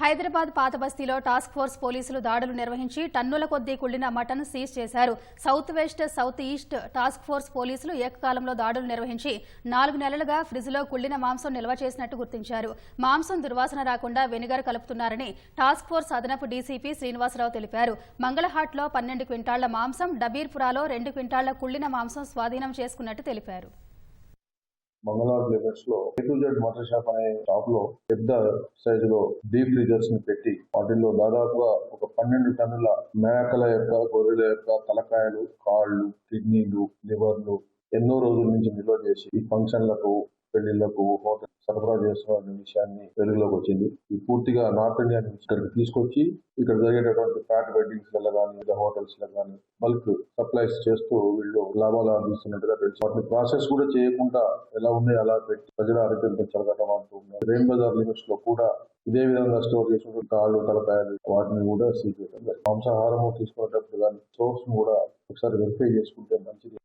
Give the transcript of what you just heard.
హైదరాబాద్ పాత బస్తీలో task force పోలీసులు దాడులు నిర్వహించి టన్నుల కొద్దీ కుళ్ళిన మటన్ సీజ్ చేశారు. South west south east task force పోలీసులు ఏకకాలంలో దాడులు నిర్వహించి నాలుగు నెలలుగా ఫ్రిజ్లో కుళ్ళిన మాంసం నిల్వ చేసినట్టు గుర్తించారు. మాంసం దుర్వాసన రాకుండా వెనిగర్ కలుపుతున్నారని టాస్క్ ఫోర్స్ అదనపు డీసీపీ శ్రీనివాసరావు తెలిపారు. మంగళహాట్లో పన్నెండు క్వింటాళ్ళ మాంసం డబీర్పురాలో రెండు క్వింటాళ్ళ కుళ్ళిన మాంసం స్వాధీనం చేసుకున్నట్టు తెలిపారు. మంగళవారం లిమిట్స్లో A to Z motor shop అనే షాప్లో పెద్ద సైజు లో డీప్ ఫ్రీజర్స్ని పెట్టి వాటిల్లో దాదాపుగా ఒక పన్నెండు టన్నుల మేకల యొక్క గొర్రెల యొక్క తలకాయలు కాళ్ళు కిడ్నీలు లివర్లు ఎన్నో రోజుల నుంచి నిల్వ చేసి ఈ ఫంక్షన్లకు పెళ్ళిళ్ళకు హోటల్ సరఫరా చేస్తున్న విషయాన్ని వెలుగులోకి వచ్చింది. ఈ పూర్తిగా నార్త్ ఇండియా నుంచి ఇక్కడికి తీసుకొచ్చి ఇక్కడ జరిగేటటువంటి ఫ్యాట్ వెడ్డింగ్స్లో కానీ లేదా హోటల్స్లో కానీ బల్క్ సప్లైస్ చేస్తూ వీళ్ళు లాభాలు అందిస్తున్నట్టుగా తెలుసు. వాటిని ప్రాసెస్ కూడా చేయకుండా ఎలా ఉన్నాయి అలా పెట్టి ప్రజల ఆరోగ్యం పెంచాలంటూ ఉన్నారు. రెయిన్ బజార్ లిమిట్స్లో కూడా ఇదే విధంగా స్టోర్ చేసిన కాళ్ళు తలకాయలు వాటిని కూడా సీల్ చేయడం మాంసాహారం తీసుకునేటప్పుడు కానీ సోర్స్ కూడా ఒకసారి వెరిఫై చేసుకుంటే మంచిది.